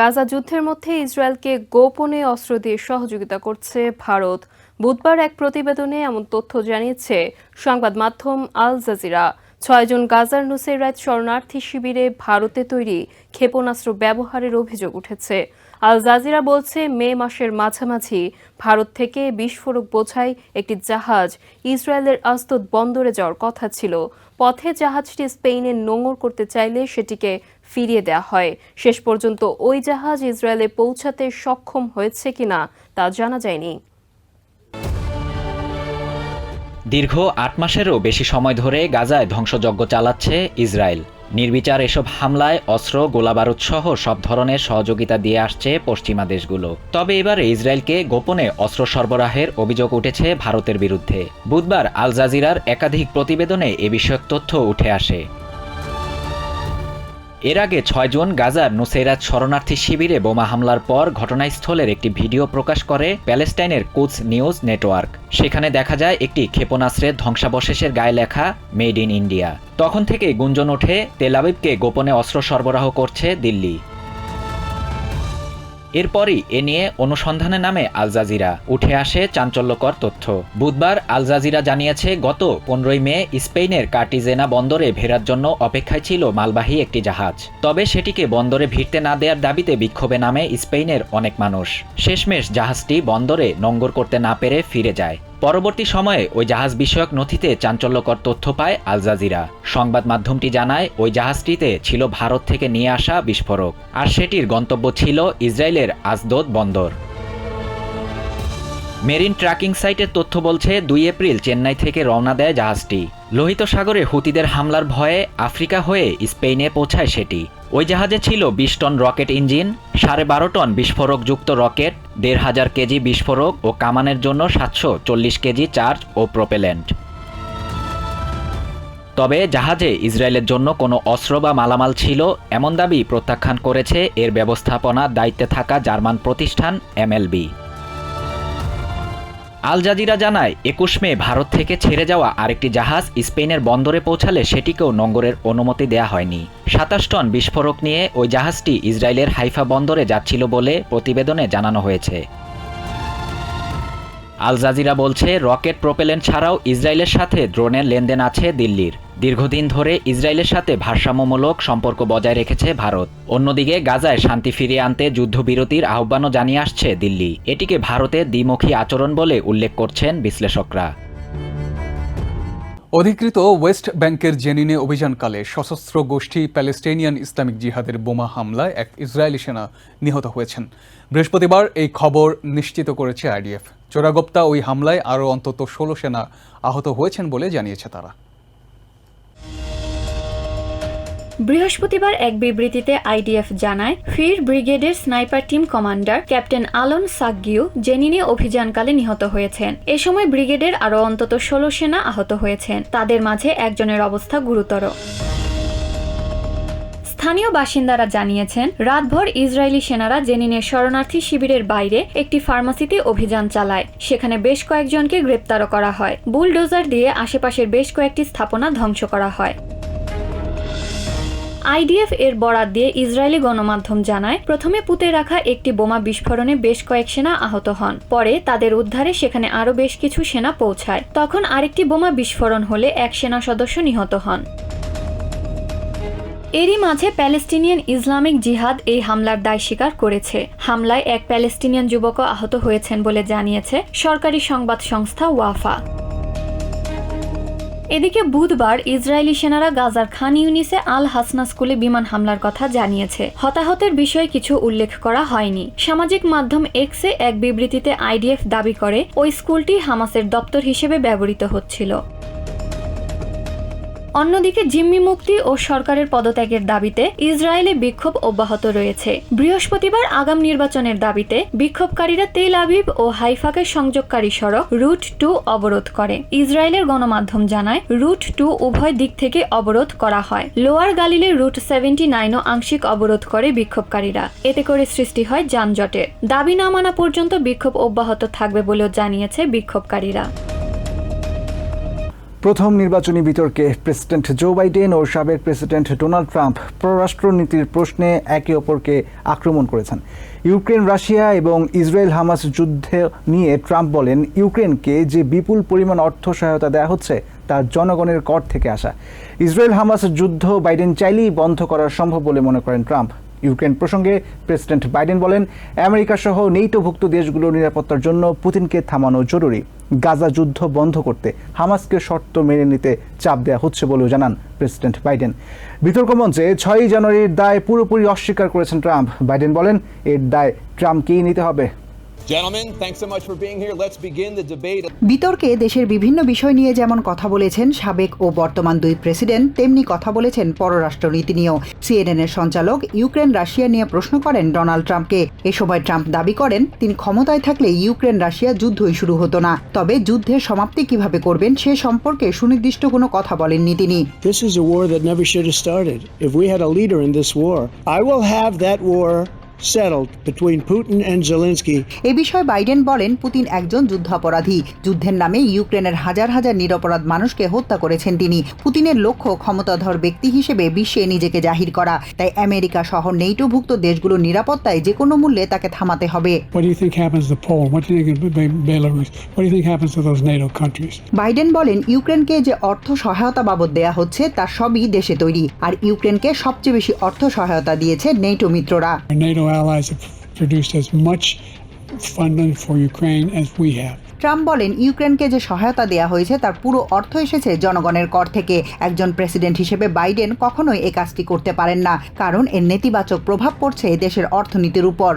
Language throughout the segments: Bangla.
গাজা যুদ্ধের মধ্যে ইসরায়েলকে গোপনে অস্ত্র দিয়ে সহযোগিতা করছে ভারত। বুধবার এক প্রতিবেদনে এমন তথ্য জানিয়েছে সংবাদ মাধ্যম আল জাজিরা। ছয়জন গাজার নুসেরাত শরণার্থী শিবিরে ভারতে তৈরি ক্ষেপণাস্ত্র ব্যবহারের অভিযোগ উঠেছে। আল জাজিরা বলছে, মে মাসের মাঝামাঝি ভারত থেকে বিস্ফোরক বোঝাই একটি জাহাজ ইসরায়েলের আস্তদ বন্দরে যাওয়ার কথা ছিল। পথে জাহাজটি স্পেনে নোঙর করতে চাইলে সেটিকে ফিরিয়ে দেওয়া হয়। শেষ পর্যন্ত ওই জাহাজ ইসরায়েলে পৌঁছাতে সক্ষম হয়েছে কিনা তা জানা যায়নি। দীর্ঘ আট মাসেরও বেশি সময় ধরে গাজায় ধ্বংসযজ্ঞ চালাচ্ছে ইসরায়েল। নির্বিচার এসব হামলায় অস্ত্র, গোলাবারুদ সহ সব ধরনের সহযোগিতা দিয়ে আসছে পশ্চিমা দেশগুলো। তবে এবার ইসরায়েলকে গোপনে অস্ত্র সরবরাহের অভিযোগ উঠেছে ভারতের বিরুদ্ধে। বুধবার আল জাজিরার একাধিক প্রতিবেদনে এ বিষয়ক তথ্য উঠে আসে। এর আগে ছয়জন গাজার নুসেরাত শরণার্থী শিবিরে বোমা হামলার পর ঘটনাস্থলের একটি ভিডিও প্রকাশ করে প্যালেস্টাইনের কুচ নিউজ নেটওয়ার্ক। সেখানে দেখা যায় একটি ক্ষেপণাস্ত্রের ধ্বংসাবশেষের গায়ে লেখা, মেড ইন ইন্ডিয়া। তখন থেকে গুঞ্জন ওঠে তেলাবিবকে গোপনে অস্ত্র সরবরাহ করছে দিল্লি। এরপরই এ নিয়ে অনুসন্ধানে নামে আলজাজিরা উঠে আসে চাঞ্চল্যকর তথ্য। বুধবার আলজাজিরা জানিয়েছে, গত পনেরোই মে স্পেনের কার্টিজেনা বন্দরে ভেরার জন্য অপেক্ষায় ছিল মালবাহী একটি জাহাজ। তবে সেটিকে বন্দরে ভিড়তে না দেওয়ার দাবিতে বিক্ষোভে নামে স্পেনের অনেক মানুষ। শেষমেশ জাহাজটি বন্দরে নঙ্গর করতে না পেরে ফিরে যায়। পরবর্তী সময়ে ওই জাহাজ বিষয়ক নথিতে চাঞ্চল্যকর তথ্য পায় আল জাজিরা। সংবাদ মাধ্যমটি জানায়, ওই জাহাজটিতে ছিল ভারত থেকে নিয়ে আসা বিস্ফোরক, আর সেটির গন্তব্য ছিল ইসরায়েলের আজদোদ বন্দর। মেরিন ট্র্যাকিং সাইটের তথ্য বলছে, দুই এপ্রিল চেন্নাই থেকে রওনা দেয় জাহাজটি। লোহিত সাগরে হুতিদের হামলার ভয়ে আফ্রিকা হয়ে স্পেনে পৌঁছায় সেটি। ওই জাহাজে ছিল বিশ টন রকেট ইঞ্জিন, সাড়ে বারো টন বিস্ফোরকযুক্ত রকেট, দেড় হাজার কেজি বিস্ফোরক ও কামানের জন্য সাতশো চল্লিশ কেজি চার্জ ও প্রোপেলেন্ট। তবে জাহাজে ইসরায়েলের জন্য কোনো অস্ত্র বা মালামাল ছিল এমন দাবি প্রত্যাখ্যান করেছে এর ব্যবস্থাপনা দায়িত্বে থাকা জার্মান প্রতিষ্ঠান এমএলবি। আল জাজিরা জানায়, একুশ মে ভারত থেকে ছেড়ে যাওয়া আরেকটি জাহাজ স্পেনের বন্দরে পৌঁছালে সেটিকেও নোঙ্গরের অনুমতি দেয়া হয়নি। সাতাশ টন বিস্ফোরক নিয়ে ওই জাহাজটি ইসরায়েলের হাইফা বন্দরে যাচ্ছিল বলে প্রতিবেদনে জানানো হয়েছে। আল জাজিরা বলছে, রকেট প্রোপেলেন্ট ছাড়াও ইসরায়েলের সাথে ড্রোনের লেনদেন আছে দিল্লির। দীর্ঘদিন ধরে ইসরায়েলের সাথে ভারসাম্যমূলক সম্পর্ক বজায় রেখেছে ভারত। অন্যদিকে গাজায় শান্তি ফিরিয়ে আনতে যুদ্ধবিরতির আহ্বানও জানিয়ে আসছে দিল্লি। এটিকে ভারতের দ্বিমুখী আচরণ বলে উল্লেখ করছেন বিশ্লেষকরা। অধিকৃত ওয়েস্ট ব্যাংকের জেনিনে অভিযানকালে সশস্ত্র গোষ্ঠী প্যালেস্টাইনিয়ান ইসলামিক জিহাদের বোমা হামলায় এক ইসরায়েলি সেনা নিহত হয়েছেন। বৃহস্পতিবার এই খবর নিশ্চিত করেছে আইডিএফ। চোরাগোপ্তা ওই হামলায় আরও অন্তত ষোলো সেনা আহত হয়েছেন বলে জানিয়েছে তারা। বৃহস্পতিবার এক বিবৃতিতে আইডিএফ জানায়, ফির ব্রিগেডের sniper team commander captain Alon সাকগিউ জেনিনে অভিযানকালে নিহত হয়েছেন। এ সময় ব্রিগেডের আরও অন্তত ষোলো সেনা আহত হয়েছেন। তাদের মাঝে একজনের অবস্থা গুরুতর। স্থানীয় বাসিন্দারা জানিয়েছেন, রাতভর ইসরায়েলি সেনারা জেনিনের শরণার্থী শিবিরের বাইরে একটি ফার্মাসিতে অভিযান চালায়। সেখানে বেশ কয়েকজনকে গ্রেপ্তারও করা হয়। বুলডোজার দিয়ে আশেপাশের বেশ কয়েকটি স্থাপনা ধ্বংস করা হয়। আইডিএফ এর বরাত দিয়ে ইসরায়েলি গণমাধ্যম জানায়, প্রথমে পুঁতে রাখা একটি বোমা বিস্ফোরণে বেশ কয়েক সেনা আহত হন। পরে তাদের উদ্ধারে সেখানে আরও বেশ কিছু সেনা পৌঁছায়। তখন আরেকটি বোমা বিস্ফোরণ হলে এক সেনা সদস্য নিহত হন। এরই মাঝে প্যালেস্টিনিয়ান ইসলামিক জিহাদ এই হামলার দায় স্বীকার করেছে। হামলায় এক প্যালেস্টিনিয়ান যুবকও আহত হয়েছেন বলে জানিয়েছে সরকারি সংবাদ সংস্থা ওয়াফা। এদিকে বুধবার ইসরায়েলি সেনারা গাজার খান ইউনিসে আল হাসনা স্কুলে বিমান হামলার কথা জানিয়েছে। হতাহতের বিষয়ে কিছু উল্লেখ করা হয়নি। সামাজিক মাধ্যম এক্সে এক বিবৃতিতে আইডিএফ দাবি করে, ওই স্কুলটি হামাসের দপ্তর হিসেবে ব্যবহৃত হচ্ছিল। অন্যদিকে জিম্মি মুক্তি ও সরকারের পদত্যাগের দাবিতে ইসরায়েলে বিক্ষোভ অব্যাহত রয়েছে। বৃহস্পতিবার আগাম নির্বাচনের দাবিতে বিক্ষোভকারীরা তেল আবিব ও হাইফাকে সংযোগকারী সড়ক রুট টু অবরোধ করে। ইসরায়েলের গণমাধ্যম জানায়, রুট টু উভয় দিক থেকে অবরোধ করা হয়। লোয়ার গালিলে রুট সেভেন্টি নাইনও আংশিক অবরোধ করে বিক্ষোভকারীরা। এতে করে সৃষ্টি হয় যানজটের। দাবি না মানা পর্যন্ত বিক্ষোভ অব্যাহত থাকবে বলেও জানিয়েছে বিক্ষোভকারীরা। প্রথম নির্বাচনী বিতর্কে প্রেসিডেন্ট জো বাইডেন ও সাবেক প্রেসিডেন্ট ডোনাল্ড ট্রাম্প পররাষ্ট্রনীতির প্রশ্নে একে অপরকে আক্রমণ করেছেন। ইউক্রেন, রাশিয়া এবং ইসরায়েল হামাস যুদ্ধে নিয়ে ট্রাম্প বলেন, ইউক্রেনকে যে বিপুল পরিমাণ অর্থ সহায়তা দেওয়া হচ্ছে, তা জনগণের কর থেকে আসা। ইসরায়েল হামাস যুদ্ধ বাইডেন চাইলেই বন্ধ করা সম্ভব বলে মনে করেন ট্রাম্প। ইউক্রেন প্রসঙ্গে প্রেসিডেন্ট বাইডেন বলেন, আমেরিকা সহ নেইটোভুক্ত দেশগুলোর নিরাপত্তার জন্য পুতিনকে থামানো জরুরি। গাজা যুদ্ধ বন্ধ করতে হামাসকে শর্ত মেনে নিতে চাপ দেওয়া হচ্ছে বলেও জানান প্রেসিডেন্ট বাইডেন। বিতর্ক মঞ্চে ছয়ই জানুয়ারির দায় পুরোপুরি অস্বীকার করেছেন ট্রাম্প। বাইডেন বলেন, এর দায় ট্রাম্পকেই নিতে হবে। Gentlemen, thanks so much for being here. Let's begin the debate. বিতর্কে দেশের বিভিন্ন বিষয় নিয়ে যেমন কথা বলেছেন সাবেক ও বর্তমান দুই প্রেসিডেন্ট তেমনি কথা বলেছেন পররাষ্ট্রনীতি নিয়েও সিএনএন এর সঞ্চালক ইউক্রেন রাশিয়া নিয়ে প্রশ্ন করেন ডোনাল্ড ট্রাম্পকে এ সময় ট্রাম্প দাবি করেন তিনি ক্ষমতায় থাকলে ইউক্রেন রাশিয়া যুদ্ধই শুরু হতো না তবে যুদ্ধের সমাপ্তি কীভাবে করবেন সে সম্পর্কে সুনির্দিষ্ট কোনো কথা বলেননি তিনি This is a war that never should have started. If we had a leader in this war, I will have that war settled between Putin and Zelensky. এ বিষয়ে বাইডেন বলেন পুতিন একজন যুদ্ধাপরাধী। যুদ্ধের নামে ইউক্রেনের হাজার হাজার নিরপরাধ মানুষকে হত্যা করেছেন তিনি। পুতিনের লক্ষ্য ক্ষমতাধর ব্যক্তি হিসেবে বিশ্বে নিজেকে জাহির করা। তাই আমেরিকা সহ নেইটোভুক্ত দেশগুলোর নিরাপত্তায় যে কোনো মূল্যে তাকে থামাতে হবে? বাইডেন বলেন ইউক্রেনকে যে অর্থ সহায়তা বাবদ দেয়া হচ্ছে তার সবই দেশে তৈরি। আর ইউক্রেনকে সবচেয়ে বেশি অর্থ সহায়তা দিয়েছে নেটো মিত্ররা। NATO allies have produced as much funding for Ukraine as we have. Trump বলেন ইউক্রেনকে যে সহায়তা দেয়া হয়েছে তার পুরো অর্থ এসেছে জনগণের কর থেকে। একজন প্রেসিডেন্ট হিসেবে বাইডেন কখনোই এ কাজটি করতে পারেন না কারণ এর নেতিবাচক প্রভাব পড়ছে দেশের অর্থনীতির উপর.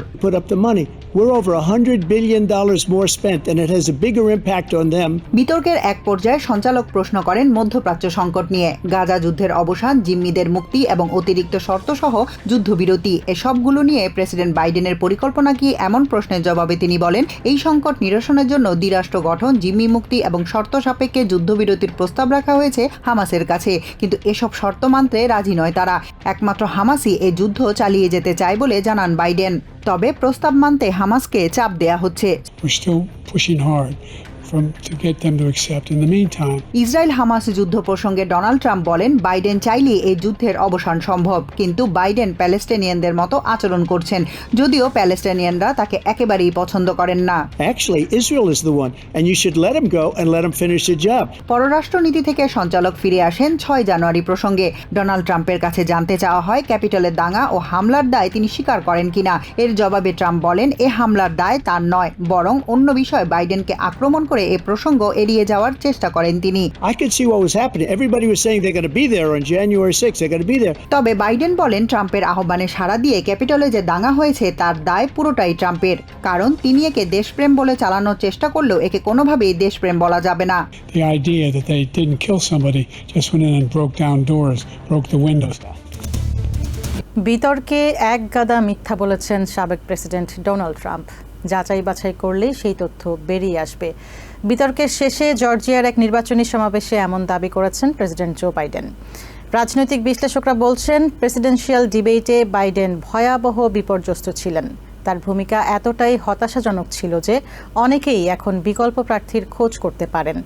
বিতর্কের এক পর্যায়ে সঞ্চালক প্রশ্ন করেন মধ্যপ্রাচ্য সংকট নিয়ে। গাজা যুদ্ধের অবসান জিম্মিদের মুক্তি এবং অতিরিক্ত শর্ত সহ যুদ্ধবিরতি এসবগুলো নিয়ে প্রেসিডেন্ট বাইডেনের পরিকল্পনা কি এমন প্রশ্নের জবাবে তিনি বলেন এই সংকট নিরসনের জন্য দ্বিরাষ্ট্র গঠন, জিম্মি মুক্তি এবং শর্ত সাপেক্ষে যুদ্ধবিরতির প্রস্তাব রাখা হয়েছে হামাসের কাছে। কিন্তু এসব শর্ত মানতে রাজি নয় তারা। একমাত্র হামাসই এই যুদ্ধ চালিয়ে যেতে চায় বলে জানান বাইডেন। তবে প্রস্তাব মানতে হামাসকে চাপ দেয়া হচ্ছে। ইসরায়েল হামাস যুদ্ধ প্রসঙ্গে ডোনাল্ড ট্রাম্প বলেন বাইডেন চাইলে এই যুদ্ধের অবসান সম্ভব। কিন্তু বাইডেন প্যালেস্টাইনিয়ানদের মতো আচরণ করছেন যদিও প্যালেস্টাইনিয়ানরা তাকে একেবারেই পছন্দ করেন না। Actually, Israel is the one, and you should let him go and let him finish the job. পররাষ্ট্রনীতি থেকে সঞ্চালক ফিরে আসেন ছয় জানুয়ারি প্রসঙ্গে। ডোনাল্ড ট্রাম্পের কাছে জানতে চাওয়া হয় ক্যাপিটলের দাঙ্গা ও হামলার দায় তিনি স্বীকার করেন কিনা। এর জবাবে ট্রাম্প বলেন এ হামলার দায় তার নয় বরং অন্য বিষয় বাইডেনকে আক্রমণ করে করে এ প্রসঙ্গ এড়িয়ে যাওয়ার চেষ্টা করেন তিনি। তবে বাইডেন বলেন ট্রাম্পের আহ্বানে সাড়া দিয়ে ক্যাপিটলে যে দাঙ্গা হয়েছে তার দায় পুরোটাই ট্রাম্পের। কারণ তিনি একে দেশপ্রেম বলে চালানোর চেষ্টা করলেও একে কোনোভাবেই দেশপ্রেম বলা যাবে না। বিতর্কে এক গাদা মিথ্যা বলেছেন সাবেক প্রেসিডেন্ট ডোনাল্ড ট্রাম্প। যাচাই বাছাই করলেই সেই তথ্য বেরিয়ে আসবে। বিতর্কের শেষে জর্জিয়ার এক নির্বাচনী সমাবেশে এমন দাবি করেছেন প্রেসিডেন্ট জো বাইডেন। রাজনৈতিক বিশ্লেষকরা বলছেন, প্রেসিডেন্সিয়াল ডিবেটে বাইডেন ভয়াবহ বিপর্যস্ত ছিলেন। তার ভূমিকা এতটাই হতাশাজনক ছিল যে অনেকেই এখন বিকল্প প্রার্থীর খোঁজ করতে পারেন।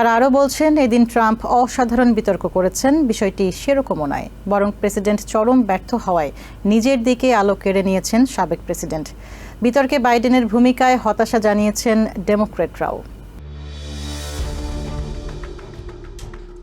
তারা আরও বলছেন, এদিন ট্রাম্প অসাধারণ বিতর্ক করেছেন। বিষয়টি সেরকমও নয়, বরং প্রেসিডেন্ট চরম ব্যর্থ হওয়ায় নিজের দিকে আলো কেড়ে নিয়েছেন সাবেক প্রেসিডেন্ট। বিতর্কে বাইডেনের ভূমিকায় হতাশা জানিয়েছেন ডেমোক্রেটরাও।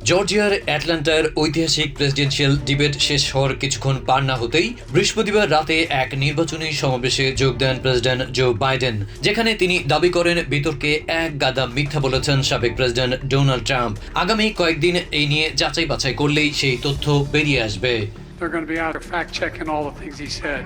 জর্জিয়ার অ্যাটলান্টার ঐতিহাসিক প্রেসিডেন্সিয়াল ডিবেট শেষ হওয়ার কিছুক্ষণ পার না হতেই বৃহস্পতিবার রাতে এক নির্বাচনী সমাবেশে যোগ দেন প্রেসিডেন্ট জো বাইডেন, যেখানে তিনি দাবি করেন বিতর্কে এক গাদা মিথ্যা বলেছেন সাবেক প্রেসিডেন্ট ডোনাল্ড ট্রাম্প আগামী কয়েকদিন এই নিয়ে যাচাই বাছাই করলেই সেই তথ্য বেরিয়ে আসবে They're going to be out fact checking all the things he said.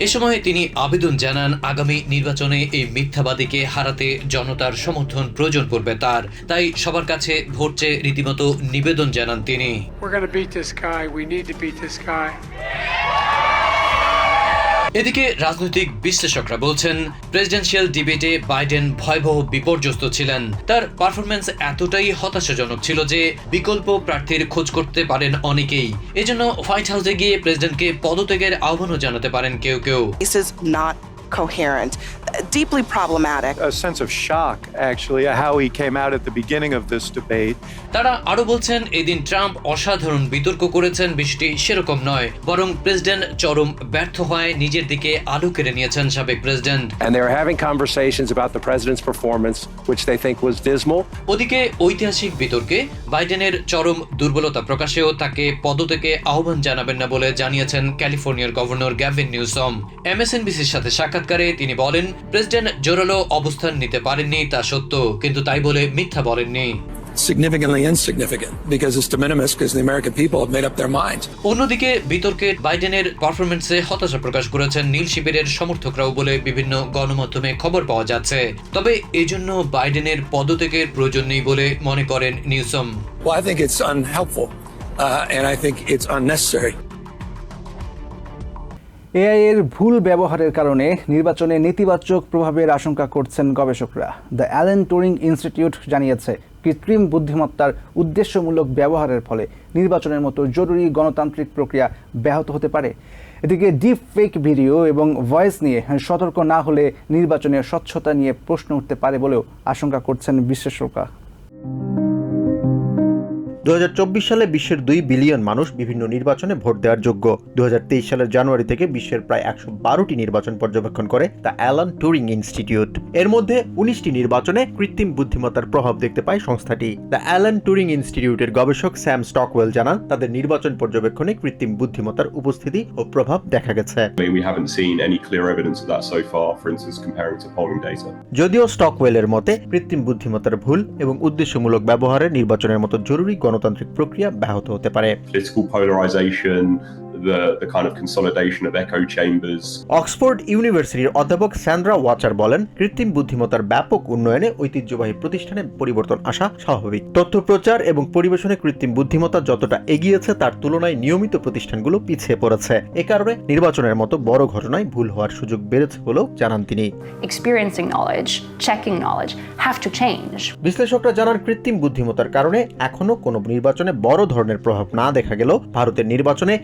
এ সময় তিনি আবেদন জানান আগামী নির্বাচনে এই মিথ্যাবাদীকে হারাতে জনতার সমর্থন প্রয়োজন পড়বে তার তাই সবার কাছে ভোট চেয়ে রীতিমতো নিবেদন জানান তিনি We're gonna beat this guy. We need to beat this guy. এদিকে রাজনৈতিক বিশ্লেষকরা বলছেন, প্রেসিডেন্সিয়াল ডিবেটে বাইডেন ভয়াবহ বিপর্যস্ত ছিলেন। তার পারফরমেন্স এতটাই হতাশাজনক ছিল যে বিকল্প প্রার্থীর খোঁজ করতে পারেন অনেকেই। এজন্য হোয়াইট হাউসে গিয়ে প্রেসিডেন্টকে পদত্যাগের আহ্বানও জানাতে পারেন কেউ কেউ। Coherent. Deeply problematic. a sense of shock, actually, how he came out at the beginning of this debate. তারা আরও বলছেন এদিন ট্রাম্প অসাধারণ বিতর্ক করেছেন বিষয়টি সেরকম নয় বরং প্রেসিডেন্ট চরম ব্যর্থ হয় নিজের দিকে আলো কেড়ে নিয়েছেন সাবেক president And they're having conversations about the president's performance, which they think was dismal. ওদিকে ঐতিহাসিক বিতর্কে বাইডেনের চরম দুর্বলতা প্রকাশেও তাকে পদ থেকে আহ্বান জানাবেন না বলে জানিয়েছেন ক্যালিফোর্নিয়ার গভর্নর গ্যাভিন নিউসম এমএসএনবিসির সাথে সাক্ষাৎকারে তিনি বলেন প্রেসিডেন্ট জোরালো অবস্থান নিতে পারেননি তা সত্য কিন্তু তাই বলে মিথ্যা বলেননি significantly insignificant because it's de minimis because the American people have made up their minds. অন্যদিকে বিতর্কে বাইডেনের পারফরমেন্সে হতাশা প্রকাশ করেছেন নীল শিবিরের সমর্থকরাও বলে বিভিন্ন গণমাধ্যমে খবর পাওয়া যাচ্ছে তবে এজন্য বাইডেনের পদত্যাগের প্রয়োজন নেই বলে মনে করেন Newsom Well, I think it's unhelpful uh, and I think it's unnecessary. AI এর ভুল ব্যবহারের কারণে নির্বাচনে নেতিবাচক প্রভাবের আশঙ্কা করছেন গবেষকরা। দ্য অ্যালেন টুরিং ইনস্টিটিউট জানিয়েছে, কৃত্রিম বুদ্ধিমত্তার উদ্দেশ্যমূলক ব্যবহারের ফলে নির্বাচনের মতো জরুরি গণতান্ত্রিক প্রক্রিয়া ব্যাহত হতে পারে। এদিকে ডিপ ফেক ভিডিও এবং ভয়েস নিয়ে সতর্ক না হলে নির্বাচনের স্বচ্ছতা নিয়ে প্রশ্ন উঠতে পারে বলেও আশঙ্কা করছেন বিশেষজ্ঞরা দু হাজার চব্বিশ সালে বিশ্বের দুই বিলিয়ন মানুষ বিভিন্ন নির্বাচনে ভোট দেওয়ার যোগ্য। দু সালের জানুয়ারি থেকে বিশ্বের প্রায় একশো বারোটি নির্বাচন পর্যবেক্ষণ করে দ্য অ্যালান টুরিং ইনস্টিটিউট। এর মধ্যে উনিশটি নির্বাচনে কৃত্রিম বুদ্ধিমত্তার প্রভাব দেখতে পায় সংস্থাটি। দ্য অ্যালান টুরিং ইনস্টিটিউটের গবেষক স্যাম স্টকওয়েল জানান তাদের নির্বাচন পর্যবেক্ষণে কৃত্রিম বুদ্ধিমত্তার উপস্থিতি ও প্রভাব দেখা গেছে. যদিও স্টকওয়েলের মতে কৃত্রিম বুদ্ধিমত্তার ভুল এবং উদ্দেশ্যমূলক ব্যবহারে নির্বাচনের মতো জরুরি গণতান্ত্রিক প্রক্রিয়া ব্যাহত hতে পারে Political polarization, the, the kind of consolidation of echo chambers. Oxford ইউনিভার্সিটির অধ্যাপক স্যান্ড্রা ওয়াচার বলেন কৃত্রিম বুদ্ধিমত্তার ব্যাপক উন্নয়নে ঐতিহ্যবাহী প্রতিষ্ঠানে পরিবর্তন আসা স্বাভাবিক তথ্য প্রচার এবং পরিবেশনে কৃত্রিম বুদ্ধিমত্তা যতটা এগিয়েছে তার তুলনায় নিয়মিত প্রতিষ্ঠানগুলো পিছিয়ে পড়েছে এ কারণে নির্বাচনের মতো বড় ঘটনায় ভুল হওয়ার সুযোগ বেড়েছে বলেও জানান তিনি experiencing knowledge, checking knowledge have to change. বিশ্লেষকরা জানান কৃত্রিম বুদ্ধিমত্তার কারণে এখনও কোনো নির্বাচনে বড় ধরনের প্রভাব না দেখা গেলেও ভারতের নির্বাচনে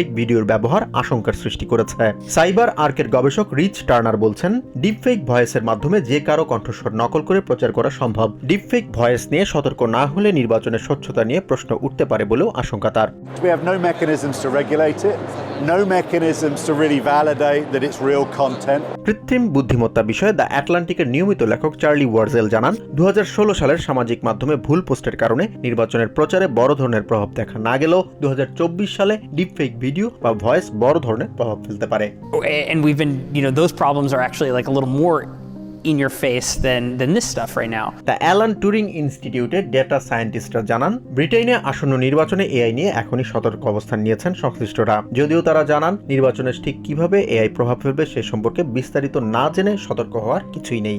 ডিপফেক ভিডিওর ব্যবহার আশঙ্কার সৃষ্টি করেছে। সাইবার আর্কের গবেষক রিচ টার্নার বলছেন ডিপফেক ভয়েসের মাধ্যমে যে কারও কণ্ঠস্বর নকল করে প্রচার করা সম্ভব। ডিপফেক ভয়েস নিয়ে সতর্ক না হলে নির্বাচনের স্বচ্ছতা নিয়ে প্রশ্ন উঠতে পারে বলেও আশঙ্কা তার। We have no mechanisms to regulate it, no mechanisms to really validate that it's real content. কৃত্রিম বুদ্ধিমত্তা বিষয়ে দ্য অ্যাটলান্টিকের নিয়মিত লেখক চার্লি ওয়ার্জেল জানান দু হাজার ষোলো সালের সামাজিক মাধ্যমে ভুল পোস্টের কারণে নির্বাচনের প্রচারে বড় ধরনের প্রভাব দেখা না গেলেও দু হাজার চব্বিশ সালে ডিপফেক ভিডিও বা ভয়েস বড় ধরনের প্রভাব ফেলতে পারে। And we've been you know those problems are actually like a little more in your face than than this stuff right now. The Alan Turing ইনস্টিটিউটের ডেটা সায়েন্টিস্টরা জানান ব্রিটেনে আসন্ন নির্বাচনে এআই নিয়ে এখনই সতর্ক অবস্থান নিয়েছেন সংশ্লিষ্টরা। যদিও তারা জানান নির্বাচনের ঠিক কীভাবে এআই প্রভাব ফেলবে সে সম্পর্কে বিস্তারিত না জেনে সতর্ক হওয়ার কিছুই নেই।